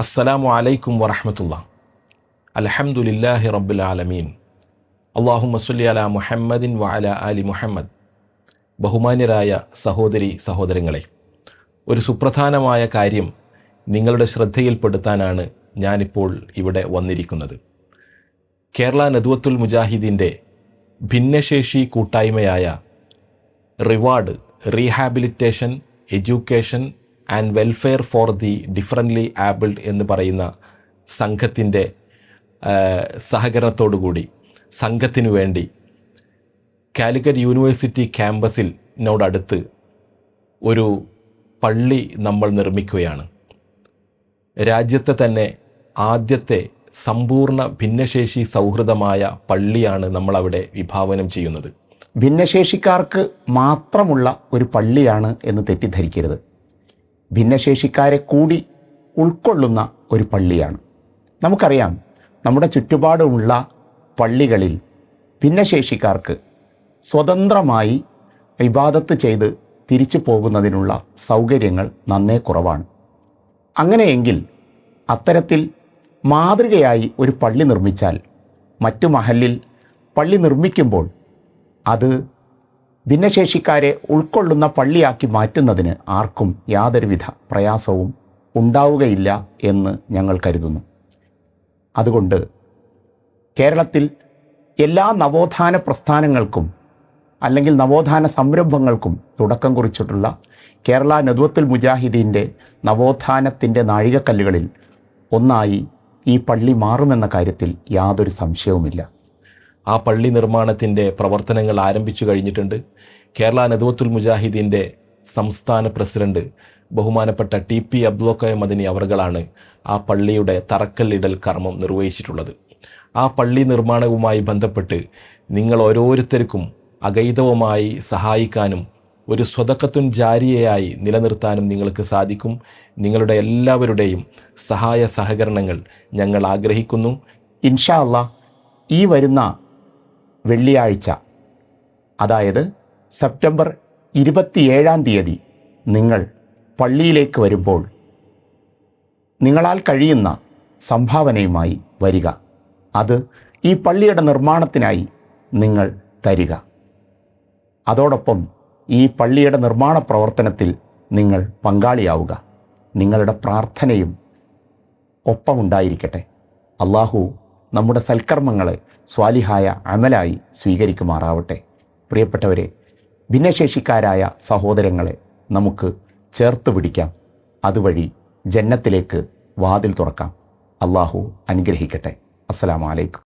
അസ്സലാമു അലൈക്കും വറഹമത്തുള്ള. അലഹമുല്ലാഹി റബ്ബുൽ ആലമീൻ. അള്ളാഹുമ്മ സുല്ലി അല മുഹമ്മദിൻ വഅല അലി മുഹമ്മദ്. ബഹുമാന്യരായ സഹോദരി സഹോദരങ്ങളെ ഒരു സുപ്രധാനമായ കാര്യം നിങ്ങളുടെ ശ്രദ്ധയിൽപ്പെടുത്താനാണ് ഞാനിപ്പോൾ ഇവിടെ വന്നിരിക്കുന്നത്. കേരള നദ്വത്തുൽ മുജാഹിദിന്റെ ഭിന്നശേഷി കൂട്ടായ്മയായ reward rehabilitation education and welfare for the differently abled എന്ന് പറയുന്ന സംഘത്തിന്റെ സഹകരണത്തോടുകൂടി സംഘത്തിനു വേണ്ടി കാലിക്കറ്റ് യൂണിവേഴ്സിറ്റി ക്യാമ്പസിൽ നോടടുത്ത് ഒരു പള്ളി നമ്മൾ നിർമ്മിക്കുകയാണ്. രാജ്യത്തെ തന്നെ ആദ്യത്തെ സമ്പൂർണ ഭിന്നശേഷി സൗഹൃദമായ പള്ളിയാണ് നമ്മൾ അവിടെ വിഭാവനം ചെയ്യുന്നത്. ഭിന്നശേഷിക്കാർക്ക് മാത്രമുള്ള ഒരു പള്ളിയാണ് എന്ന് തെറ്റിദ്ധരിക്കരുത്. ഭിന്നശേഷിക്കാരെ കൂടി ഉൾക്കൊള്ളുന്ന ഒരു പള്ളിയാണ്. നമുക്കറിയാം നമ്മുടെ ചുറ്റുപാടുമുള്ള പള്ളികളിൽ ഭിന്നശേഷിക്കാർക്ക് സ്വതന്ത്രമായി ഇബാദത്ത് ചെയ്ത് തിരിച്ചു പോകുന്നതിനുള്ള സൗകര്യങ്ങൾ നന്നേ കുറവാണ്. അങ്ങനെയെങ്കിൽ അത്തരത്തിൽ മാതൃകയായി ഒരു പള്ളി നിർമ്മിച്ചാൽ മറ്റു മഹലിൽ പള്ളി നിർമ്മിക്കുമ്പോൾ അത് ഭിന്നശേഷിക്കാരെ ഉൾക്കൊള്ളുന്ന പള്ളിയാക്കി മാറ്റുന്നതിന് ആർക്കും യാതൊരുവിധ പ്രയാസവും ഉണ്ടാവുകയില്ല എന്ന് ഞങ്ങൾ കരുതുന്നു. അതുകൊണ്ട് കേരളത്തിൽ എല്ലാ നവോത്ഥാന പ്രസ്ഥാനങ്ങൾക്കും അല്ലെങ്കിൽ നവോത്ഥാന സംരംഭങ്ങൾക്കും തുടക്കം കുറിച്ചിട്ടുള്ള കേരള നദ്വത്തുൽ മുജാഹിദീന്റെ നവോത്ഥാനത്തിന്റെ നാഴികക്കല്ലുകളിൽ ഒന്നായി ഈ പള്ളി മാറുമെന്ന കാര്യത്തിൽ യാതൊരു സംശയവുമില്ല. ആ പള്ളി നിർമ്മാണത്തിന്റെ പ്രവർത്തനങ്ങൾ ആരംഭിച്ചു കഴിഞ്ഞിട്ടുണ്ട്. കേരള നദുവത്തുൽ മുജാഹിദീന്റെ സംസ്ഥാന പ്രസിഡന്റ് ബഹുമാനപ്പെട്ട ടി പി അബ്ദുക്കായ മദനി അവർകളാണ് ആ പള്ളിയുടെ തറക്കല്ലിടൽ കർമ്മം നിർവഹിച്ചിട്ടുള്ളത്. ആ പള്ളി നിർമ്മാണവുമായി ബന്ധപ്പെട്ട് നിങ്ങൾ ഓരോരുത്തർക്കും അഗൈതവുമായി സഹായിക്കാനും ഒരു സ്വതക്കത്തുൻ ജാരിയയായി നിലനിർത്താനും നിങ്ങൾക്ക് സാധിക്കും. നിങ്ങളുടെ എല്ലാവരുടെയും സഹായ സഹകരണങ്ങൾ ഞങ്ങൾ ആഗ്രഹിക്കുന്നു. ഇൻഷാ അല്ലാ ഈ വരുന്ന വെള്ളിയാഴ്ച. അതായത് സെപ്റ്റംബർ ഇരുപത്തിയേഴാം തീയതി നിങ്ങൾ പള്ളിയിലേക്ക് വരുമ്പോൾ നിങ്ങളാൽ കഴിയുന്ന സംഭാവനയുമായി വരിക. അത് ഈ പള്ളിയുടെ നിർമ്മാണത്തിനായി നിങ്ങൾ തരിക. അതോടൊപ്പം ഈ പള്ളിയുടെ നിർമ്മാണ പ്രവർത്തനത്തിൽ നിങ്ങൾ പങ്കാളിയാവുക. നിങ്ങളുടെ പ്രാർത്ഥനയും ഒപ്പമുണ്ടായിരിക്കട്ടെ. അള്ളാഹു നമ്മുടെ സൽക്കർമ്മങ്ങളെ സ്വാലിഹായ അമലായി സ്വീകരിക്കുമാറാവട്ടെ. പ്രിയപ്പെട്ടവരെ ഭിന്നശേഷിക്കാരായ സഹോദരങ്ങളെ നമുക്ക് ചേർത്ത് പിടിക്കാം. അതുവഴി ജന്നത്തിലേക്ക് വാതിൽ തുറക്കാം. അള്ളാഹു അനുഗ്രഹിക്കട്ടെ. അസ്സലാമു അലൈക്കും.